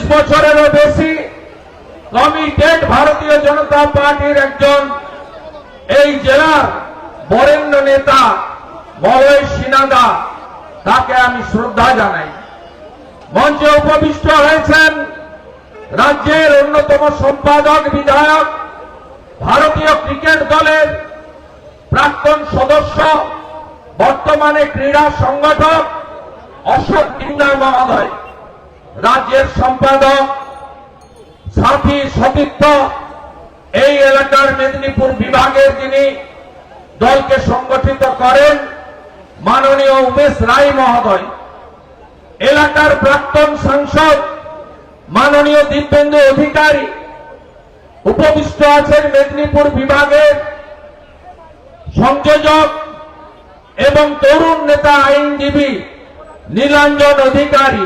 তিরিশ বছরেরও বেশি কমিটেড ভারতীয় জনতা পার্টির একজন এই জেলার বরেণ্য নেতা মলয় সিনাদা তাকে আমি শ্রদ্ধা জানাই। মঞ্চে উপবিষ্ট হয়েছেন রাজ্যের অন্যতম সম্পাদক, বিধায়ক, ভারতীয় ক্রিকেট দলের প্রাক্তন সদস্য, বর্তমানে ক্রীড়া সংগঠক অশোক কিন্দার মহোদয়। রাজ্যের সম্পাদক সাথী সতীর্থ এই এলাকার মেদিনীপুর বিভাগের যিনি দলকে সংগঠিত করেন, মাননীয় উমেশ রায় মহোদয়। এলাকার প্রাক্তন সাংসদ, মাননীয় দিব্যেন্দু অধিকারী উপবিষ্ট আছেন মেদিনীপুর বিভাগের সংযোজক এবং তরুণ নেতা আইনজীবী নীলাঞ্জন অধিকারী।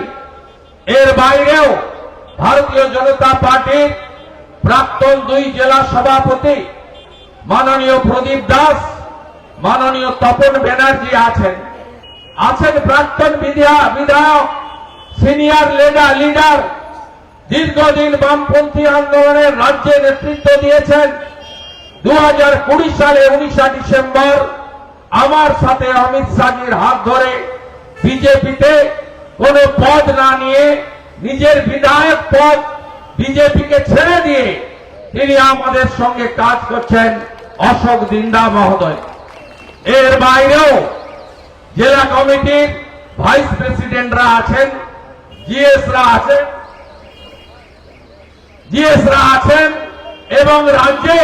এর বাইরেও ভারতীয় জনতা পার্টির প্রাক্তন দুই জেলা সভাপতি মাননীয় প্রদীপ দাস, মাননীয় তপন ব্যানার্জি আছেন। আছেন প্রাক্তন বিধা- বিধায়ক, সিনিয়র লিডার লিডার, দীর্ঘদিন বামপন্থী আন্দোলনের রাজ্যে নেতৃত্ব দিয়েছেন। দু হাজার কুড়ি সালে উনিশা ডিসেম্বর আমার সাথে অমিত শাহজির হাত ধরে বিজেপিতে কোন পদ না নিয়ে নিজের বিধায়ক পদ বিজেপিকে ছেড়ে দিয়ে তিনি আমাদের সঙ্গে কাজ করছেন অশোক দিন্দা মহোদয়। এর বাইরেও জেলা কমিটির ভাইস প্রেসিডেন্টরা আছেন, জিএসরা আছেন জিএসরা আছেন এবং রাজ্যে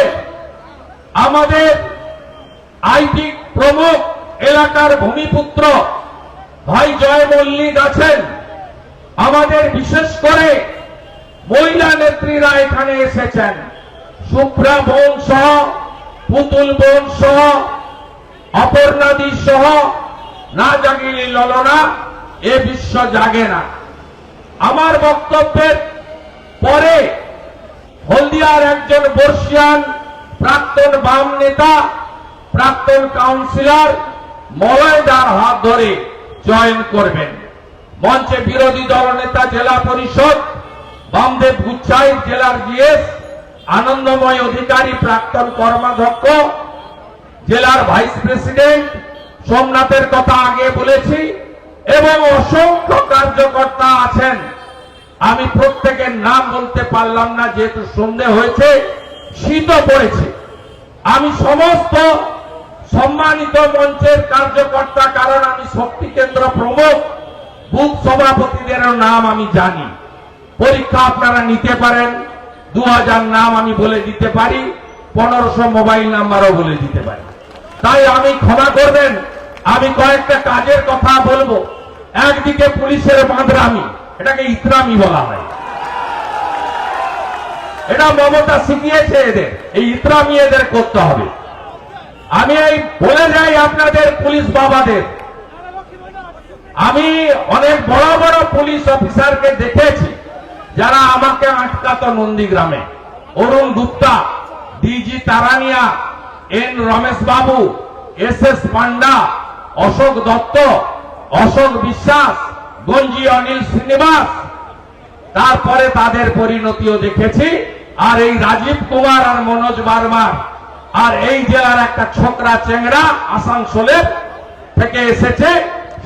আমাদের আইটি প্রমুখ এলাকার ভূমিপুত্র ভাই জয় মল্লিক আছেন। আমাদের বিশেষ করে মহিলা নেত্রীরা এখানে এসেছেন। শুভ্রা বোন সহ, পুতুল বোন সহ অপর্ণাদি সহ, না জাগিলি ললনা, এ বিশ্ব জাগে না। আমার বক্তব্যের পরে হলদিয়ার একজন বর্ষিয়ান প্রাক্তন বাম নেতা, প্রাক্তন কাউন্সিলর মলয়দার হাত ধরে জয়েন করবেন। মঞ্চে বিরোধী দল নেতা জেলা পরিষদ বামদেব গুচ্ছাই জেলার জিএস আনন্দময় অধিকারী প্রাক্তন কর্মাধ্যক্ষ, জেলার ভাইস প্রেসিডেন্ট, সোমনাথের কথা আগে বলেছি, এবং অসংখ্য কার্যকর্তা আছেন। আমি প্রত্যেকের নাম বলতে পারলাম না, যেহেতু সন্ধে হয়েছে, শীতও পড়েছে। আমি সমস্ত সম্মানিত মঞ্চের কার্যকর্তা, কারণ আমি শক্তি কেন্দ্র প্রমুখ। বুথ সভাপতিদের নাম আমি জানি। পরীক্ষা আপনারা নিতে পারেন। দু হাজার নাম আমি বলে দিতে পারি। পনেরোশো মোবাইল নাম্বারও বলে দিতে পারি। তাই আমি ক্ষমা করবেন। আমি কয়েকটা কাজের কথা বলব। একদিকে পুলিশের বাঁধরামি এটাকে ইতরামি বলা হয়। এটা মমতা শিখিয়েছে এদের। এই ইতরামি এদের করতে হবে। আমি এই বলে যাই আপনাদের পুলিশ বাবাদের। আমি অনেক বড় বড় পুলিশ অফিসারকে দেখেছি, যারা আমাকে আটকাতো নন্দীগ্রামে। Arun Gupta, DG Taraniya, N Ramesh Babu S S Panda, Ashok Dutta, Ashok Biswas, Ganji Anil Srinivas. তারপরে তাদের পরিণতিও দেখেছি, আর এই রাজীব কুমার আর মনোজ বার্মার। আর এই জেলার একটা ছোকরা চেংড়া আসানসোলের থেকে এসেছে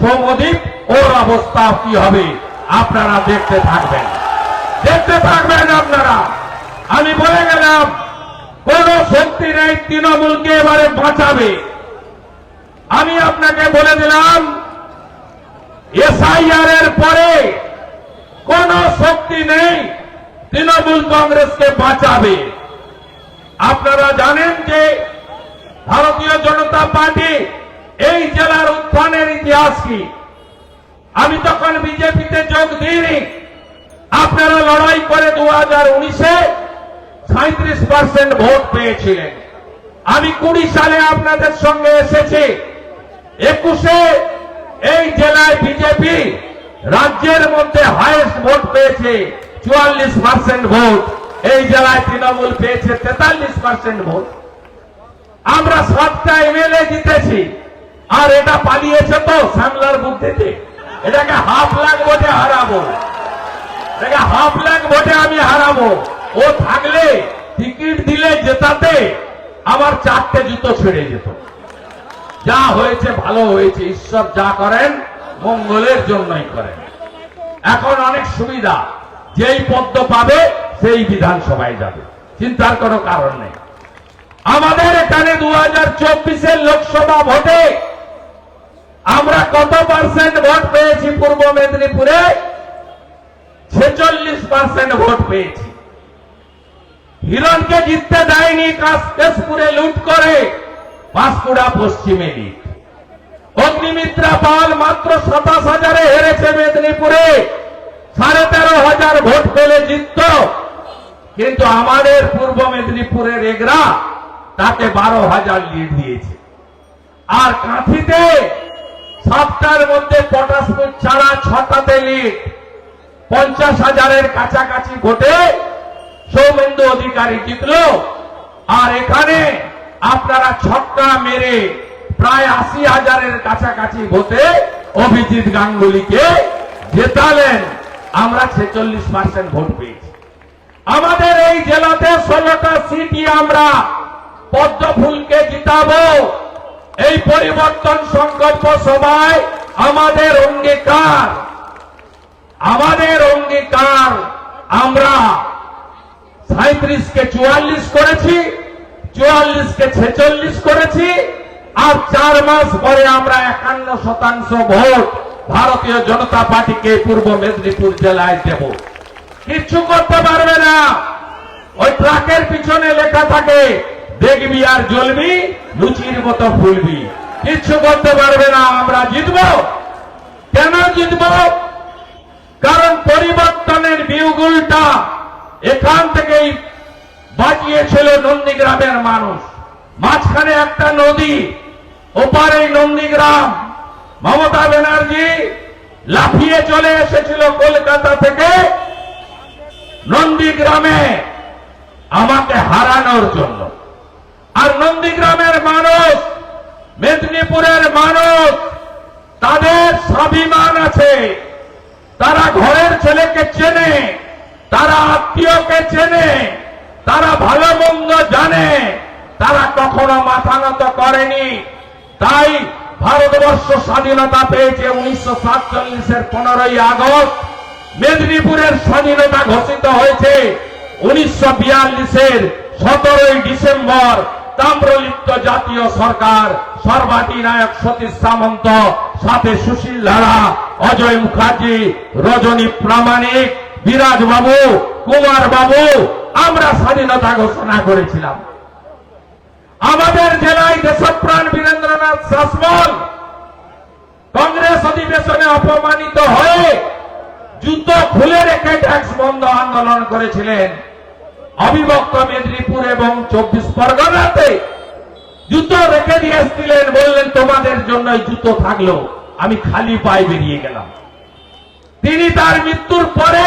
সৌমদ্বীপ ওর অবস্থা কি হবে? আপনারা দেখতে থাকবেন। দেখতে থাকবেন আপনারা। আমি বলে গেলাম, কোন শক্তি নেই, তৃণমূলকে এবারে বাঁচাবে। আমি আপনাকে বলে দিলাম এসআইআর এর পরে কোন শক্তি নেই, তৃণমূল কংগ্রেসকে বাঁচাবে। আপনারা জানেন যে ভারতীয় জনতা পার্টি এই জেলার উত্থানের ইতিহাস কি? আমি তখন বিজেপিতে যোগ দিইনি। আপনারা লড়াই করে দু হাজার উনিশে সাঁত্রিশ পার্সেন্ট ভোট পেয়েছিলেন। আমি কুড়ি সালে আপনাদের সঙ্গে এসেছি। একুশে এই জেলায় বিজেপি রাজ্যের মধ্যে হাইয়েস্ট ভোট পেয়েছে, চুয়াল্লিশ পার্সেন্ট ভোট। এই জেলায় তৃণমূল পেয়েছে তেতাল্লিশ পার্সেন্ট ভোট। আমরা সাতটা এমএলএ জিতেছি আর এটা পালিয়েছে তো শ্যামলার বুদ্ধিতে। এটাকে হাফ লাখ ভোটে হারাবো। এটাকে হাফ লাখ ভোটে আমি হারাবো। ও থাকলে টিকিট দিলে জেতাতে আমার চারটে জুতো ছেড়ে যেত। যা হয়েছে ভালো হয়েছে। ঈশ্বর যা করেন, মঙ্গলের জন্যই করেন। এখন অনেক সুবিধা। যেই পদ্ম পাবে সেই বিধানসভায় যাবে। চিন্তার কোনো কারণ নেই। আমাদের এখানে দু হাজার চব্বিশের লোকসভা ভোটে আমরা কত পার্সেন্ট ভোট পেয়েছি পূর্ব মেদিনীপুরে? ছেচল্লিশ পার্সেন্ট ভোট পেয়েছি। হিরণকে জিততে দেয়নি কাশকেশপুরে লুট করে পাঁশকুড়া পশ্চিমে লিট অগ্নিমিত্রা পাল মাত্র সাতাশ হাজারে হেরেছে মেদিনীপুরে। সাড়ে তেরো হাজার ভোট পেলে জিতত। কিন্তু আমাদের পূর্ব মেদিনীপুরের এগরা তাকে বারো হাজার লিড দিয়েছে। আর কাঁথিতে সাতটার মধ্যে পটাশপুর ছাড়া ছটাতে লিড পঞ্চাশ হাজারের কাছাকাছি ভোটে সৌমেন্দু অধিকারী জিতল। আর এখানে আপনারা ছক্কা মেরে প্রায় আশি হাজারের কাছাকাছি ভোটে অভিজিৎ গাঙ্গুলিকে জেতালেন। আমরা ছেচল্লিশ পার্সেন্ট ভোট পেয়েছি। আমাদের এই জেলাতে ষোলোটা সিটই আমরা পদ্মফুলকে জিতাবো। এই পরিবর্তন সংকল্প সভায় আমাদের অঙ্গীকার। আমাদের অঙ্গীকার আমরা সাঁত্রিশকে চুয়াল্লিশ করেছি, চুয়াল্লিশকে ছেচল্লিশ করেছি, আর চার মাস পরে আমরা একান্ন শতাংশ ভোট ভারতীয় জনতা পার্টিকে পূর্ব মেদিনীপুর জেলায় দেব। কিচ্ছু করতে পারবে না। ওই ট্রাকের পিছনে লেখা থাকে, দেখবি আর জ্বলবি, লুচির মতো ফুলবি। কিচ্ছু করতে পারবে না, আমরা জিতব। কেন জিতব? কারণ পরিবর্তনের বিউগুলটা এখান থেকেই বাঁচিয়েছিল নন্দীগ্রামের মানুষ। মাঝখানে একটা নদী, ওপারে নন্দীগ্রাম। মমতা ব্যানার্জি লাফিয়ে চলে এসেছিল কলকাতা নন্দীগ্রামে আমাকে হারানোর জন্য। আর নন্দীগ্রামের মানুষ, মেদিনীপুরের মানুষ, তাদের স্বাভিমান আছে। তারা ঘরের ছেলেকে চেনে, তারা আত্মীয়কে চেনে, তারা ভালো মন্দ জানে। তারা কখনো মাথা নত করেনি। তাই ভারতবর্ষ স্বাধীনতা পেয়েছে উনিশশো সাতচল্লিশের পনেরোই আগস্ট। মেদিনীপুরের স্বাধীনতা ঘোষিত হয়েছে। উনিশশো বিয়াল্লিশের সতেরোই ডিসেম্বর তাম্রলিপ্ত জাতীয় সরকার সর্বাধিনায়ক সতীশ সামন্ত, সাথে সুশীল লারা, অজয় মুখার্জি, রজনী প্রামাণিক বিরাজ বাবু কুমার বাবু আমরা স্বাধীনতা ঘোষণা করেছিলাম। আমাদের জেলায় দেশপ্রাণ বীরেন্দ্রনাথ শাসমল কংগ্রেস অধিবেশনে অপমানিত হয়ে জুতো খুলে রেখে ট্যাক্স বন্ধ আন্দোলন করেছিলেন অবিভক্ত মেদিনীপুর এবং চব্বিশ পরগনাতে। জুতো রেখে দিয়ে এসেছিলেন বললেন, তোমাদের জন্য জুতো থাকল, আমি খালি পায়ে বেরিয়ে গেলাম। তিনি তার মৃত্যুর পরে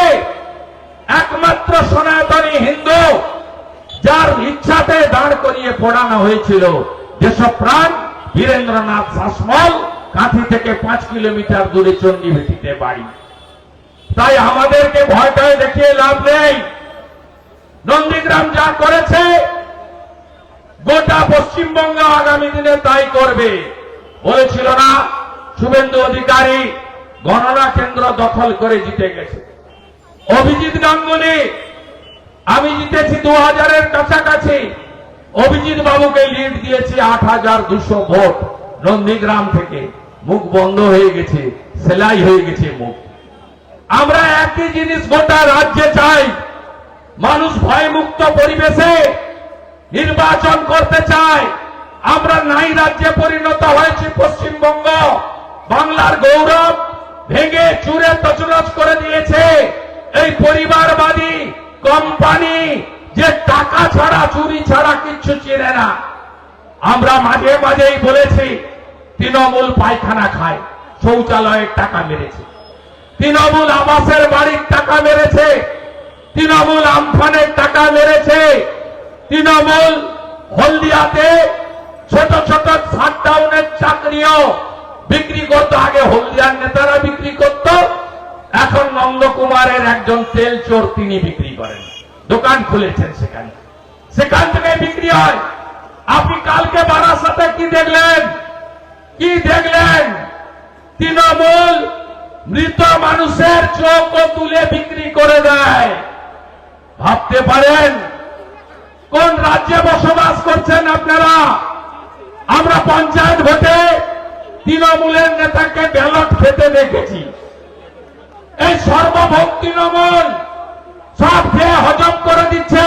একমাত্র সনাতনী হিন্দু, যার ইচ্ছাতে দাঁড় করিয়ে পড়ানো হয়েছিল যেসব প্রাণ বীরেন্দ্রনাথ শাসমল, কাঁথি থেকে পাঁচ কিলোমিটার দূরে চণ্ডীভেটিতে বাড়ি। তাই আমাদেরকে ভয় ভয়টায় দেখিয়ে লাভ নেই। নন্দীগ্রাম যা করেছে, গোটা পশ্চিমবঙ্গ আগামী দিনে তাই করবে। বলেছিল না, শুভেন্দু অধিকারী গণনা কেন্দ্র দখল করে জিতে গেছে। অভিজিৎ গাঙ্গুলি, আমি জিতেছি দু হাজারের কাছাকাছি। অভিজিৎ বাবুকে লিড দিয়েছি আট হাজার দুশো ভোট। নন্দীগ্রাম থেকে মুখ বন্ধ হয়ে গেছে, সেলাই হয়ে গেছে মুখ। আমরা একই জিনিস গোটা রাজ্যে চাই। মানুষ ভয়মুক্ত পরিবেশে নির্বাচন করতে চায়। আমরা নাই রাজ্যে পরিণত হয়েছি পশ্চিমবঙ্গ। বাংলার গৌরব ভেঙে চুরে তছনছ করে দিয়েছে। এই পরিবারবাদী কোম্পানি যে টাকা ছাড়া, চুরি ছাড়া কিচ্ছু চিনে না। আমরা মাঝে মাঝেই বলেছি, তৃণমূল পায়খানা খায়, শৌচালয়ের টাকা মেরেছে। তৃণমূল আবাসের বাড়ির টাকা মেরেছে। তৃণমূল আমফানের টাকা মেরেছে। তৃণমূল হলদিয়াতে ছোট ছোট শাটডাউনের চাকরিও বিক্রি করতো। আগে হলদিয়ার নেতারা বিক্রি করত, এখন নন্দকুমারের একজন তেল চোর তিনি বিক্রি করেন। দোকান খুলেছেন সেখানে। সেখান থেকে বিক্রি হয়। আপনি কালকে বারাসাতে কি দেখলেন? কি দেখলেন? তৃণমূল মৃত মানুষের চোখ তুলে বিক্রি করে দেয়। ভাবতে পারেন, কোন রাজ্যে বসবাস করছেন আপনারা? আমরা পঞ্চায়েত ভোটে তৃণমূলের নেতাকে ব্যালট খেতে দেখেছি। এই সর্বভোগ তৃণমূল সব খেয়ে হজম করে দিচ্ছে।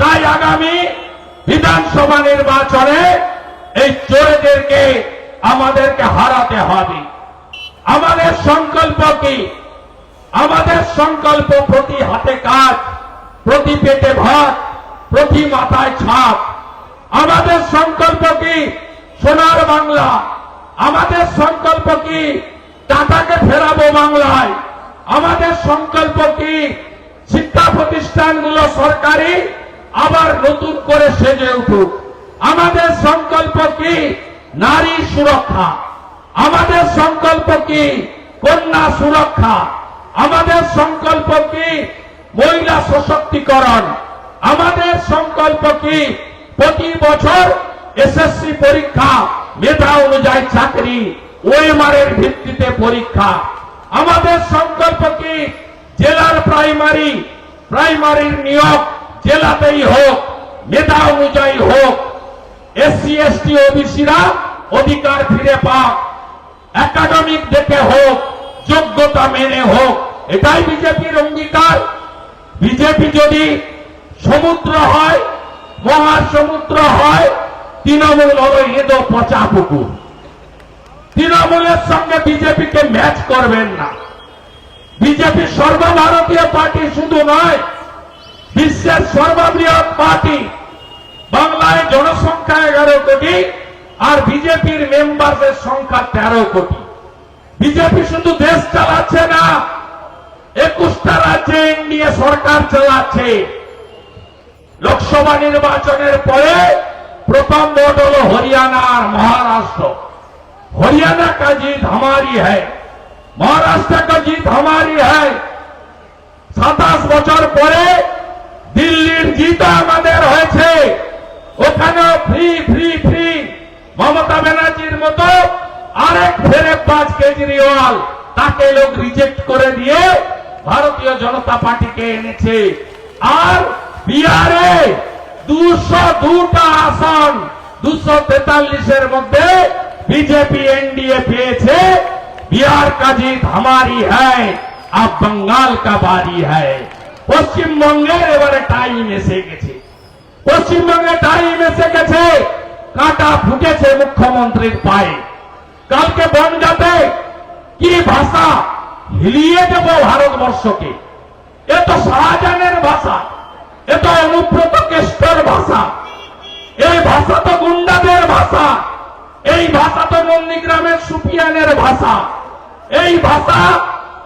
তাই আগামী বিধানসভা নির্বাচনে এই চোরেদেরকে আমাদেরকে হারাতে হবে। আমাদের সংকল্প কি? আমাদের সংকল্প প্রতি হাতে কাজ, প্রতি পেটে ভাত, প্রতি মাথায় ছাপ। আমাদের সংকল্প কি? সোনার বাংলা। আমাদের সংকল্প কি? টাকাকে ফেরাবো বাংলায়। আমাদের সংকল্প কি? শিক্ষা প্রতিষ্ঠানগুলো সরকারি আবার নতুন করে সেজে উঠুক। আমাদের সংকল্প কি? নারী সুরক্ষা। আমাদের সংকল্প কি? কন্যা সুরক্ষা। আমাদের সংকল্প কি? মহিলা সশক্তিকরণ। আমাদের সংকল্প কি? প্রতি বছর এসএসসি পরীক্ষা, মেধা অনুযায়ী চাকরি, ওএমআরের ভিত্তিতে পরীক্ষা। আমাদের সংকল্প কি? জেলার প্রাইমারি, প্রাইমারির নিয়োগ জেলাতেই হোক, মেধা অনুযায়ী হোক। এসসি, এসটি, ওবিসিরা অধিকার ফিরে পাক। একাডেমিক দেখে হোক, যোগ্যতা মেনে হোক, এটাই বিজেপির অঙ্গীকার। বিজেপি যদি সমুদ্র হয়, মহাসমুদ্র হয়, তৃণমূল হল এদো পচা পুকুর। তৃণমূলের সঙ্গে বিজেপিকে ম্যাচ করবেন না। বিজেপি সর্বভারতীয় পার্টি শুধু নয়, বিশ্বের সর্ববৃহৎ পার্টি, বাংলায় জনসংখ্যা এগারো কোটি আর বিজেপির মেম্বারদের সংখ্যা তেরো কোটি। বিজেপি শুধু দেশ চালাচ্ছে না, একুশটা রাজ্যে এনডিএ সরকার চালাচ্ছে। লোকসভা নির্বাচনের পরে প্রথম ভোট হল হরিয়ানা আর মহারাষ্ট্র। হরিয়ানা কা জিত আমারই হ্যাঁ মহারাষ্ট্র কা জিত আমারই হ্যাঁ সাতাশ বছর পরে দিল্লির জিত আমাদের হয়েছে। ওখানেও ফ্রি ফ্রি ফ্রি মমতা ব্যানার্জির মতো আরেক ফেরে পাঁচ কেজরিওয়াল, তাকে লোক রিজেক্ট করে দিয়ে ভারতীয় জনতা পার্টিকে এনেছে। আর বিহারে দুশো দুটা আসন, দুশো তেতাল্লিশের মধ্যে বিজেপি এনডিএ পেয়েছে। বিহার কাজে ধামারি হামারি হ্যায় আর বঙ্গাল কা বারি হ্যায়। পশ্চিমবঙ্গের এবারে টাইম এসে গেছে। পশ্চিমবঙ্গে টাইম এসে গেছে। কাটা ফুটেছে মুখ্যমন্ত্রীর পায়ে। কালকে বনগাতে কি ভাষা হিলিয়ে দেব ভারতবর্ষকে? এ তো শাহজাহানের ভাষা, এ তো অনুব্রত কেষ্টর ভাষা। এই ভাষা তো গুন্ডাদের ভাষা, এই ভাষা তো নন্দীগ্রামের সুপিয়ানের ভাষা। এই ভাষা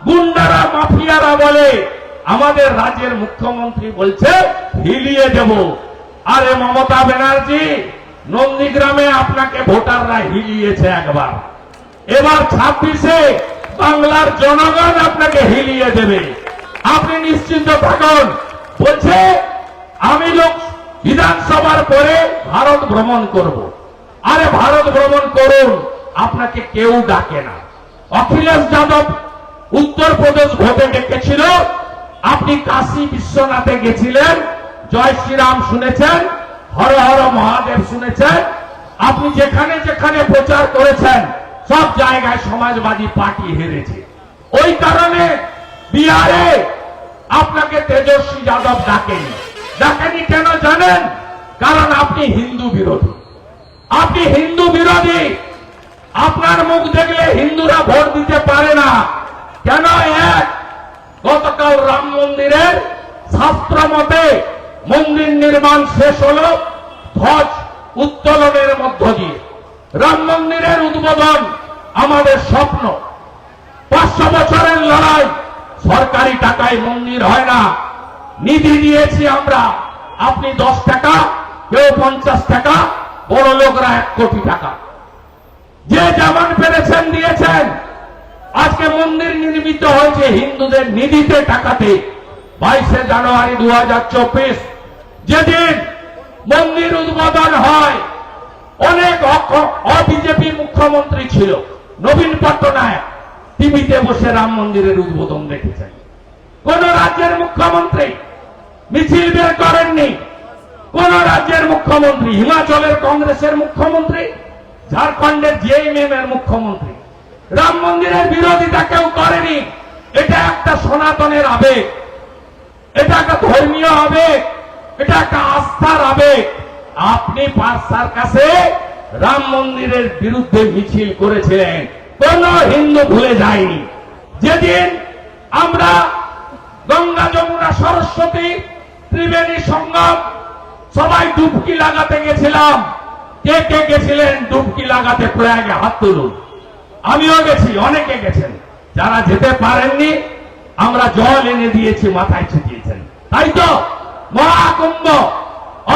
গুন্ডারা, মাফিয়ারা বলে, আমাদের রাজ্যের মুখ্যমন্ত্রী বলছে, হিলিয়ে দেব। আরে মমতা ব্যানার্জি নন্দীগ্রামে আপনাকে ভোটাররা হিলিয়েছে একবার। এবার ছাব্বিশে বাংলার জনগণ আপনাকে হিলিয়ে দেবে। আপনি নিশ্চিন্ত থাকুন। বলছে, আমি লোক বিধানসভার পরে ভারত ভ্রমণ করব। আরে ভারত ভ্রমণ করুন, আপনাকে কেউ ডাকে না। অখিলেশ যাদব উত্তরপ্রদেশ ভোটে ডেকেছিল। আপনি কাশী বিশ্বনাথে গেছিলেন। জয় শ্রীরাম শুনেছেন। হর হর মহাদেব শুনেছেন, আপনি যেখানে যেখানে প্রচার করেছেন, সব জায়গায় সমাজবাদী পার্টি হেরেছে। ওই কারণে বিহারে আপনাকে তেজস্বী যাদব ডাকেনি। ডাকেনি কেন জানেন? কারণ আপনি হিন্দু বিরোধী। আপনি হিন্দু বিরোধী। আপনার মুখ দেখলে হিন্দুরা ভোট দিতে পারে না। কেন এক? গতকাল রাম মন্দিরের শাস্ত্র মতে মন্দির নির্মাণ শেষ হল ধ্বজ উত্তোলনের মধ্য দিয়ে। রাম মন্দিরের উদ্বোধন আমাদের স্বপ্ন। পাঁচশো বছরের লড়াই, সরকারি টাকায় মন্দির হয় না। নিধি দিয়েছি আমরা। আপনি দশ টাকা, কেউ পঞ্চাশ টাকা, বড় লোকরা এক কোটি টাকা। যে যেমন পেরেছেন দিয়েছেন। আজকে মন্দির নির্মিত হয়েছে হিন্দুদের নিধিতে টাকাতে। বাইশে জানুয়ারি দু হাজার চব্বিশ। যেদিন মন্দির উদ্বোধন হয়, অনেক অবিজেপি মুখ্যমন্ত্রী ছিল, নবীন পট্টনায়ক। টিভিতে বসে রাম মন্দিরের উদ্বোধন দেখেছেন। কোন রাজ্যের মুখ্যমন্ত্রী মিছিল বের করেননি। কোন রাজ্যের মুখ্যমন্ত্রী, হিমাচলের কংগ্রেসের মুখ্যমন্ত্রী, ঝাড়খণ্ডের জেএমএম এর মুখ্যমন্ত্রী। রাম মন্দিরের বিরোধিতা কেউ করেনি। এটা একটা সনাতনের আবেগ। এটা একটা ধর্মীয় আবেগ। এটা একটা আস্থার আবেগ। আপনি পাঁচটার কাছে রাম মন্দিরের বিরুদ্ধে মিছিল করেছিলেন। কোন হিন্দু ভুলে যায়নি। যেদিন আমরা গঙ্গা যমুনা সরস্বতী ত্রিবেণী সঙ্গম সবাই ডুবকি লাগাতে গেছিলাম। কে কে গেছিলেন ডুবকি লাগাতে প্রয়াগে হাত তুলুন। আমিও গেছি, অনেকে গেছেন। যারা যেতে পারেননি, আমরা জল এনে দিয়েছি, মাথায় ছিটিয়েছেন। তাই তো? মহাকুম্ভ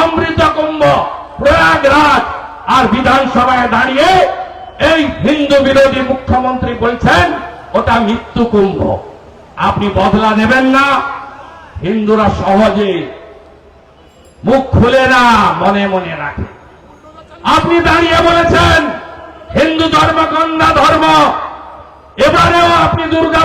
অমৃত কুম্ভ প্রয়াগরাজ আর বিধানসভায় দাঁড়িয়ে এই হিন্দু বিরোধী মুখ্যমন্ত্রী বলছেন, ওটা মৃত্যু কুম্ভ। আপনি বদলা নেবেন না। হিন্দুরা সহজে মুখ খুলে না, মনে মনে রাখে। আপনি দাঁড়িয়ে বলেছেন, হিন্দু ধর্ম গঙ্গা ধর্ম, এবারেও আপনি দুর্গা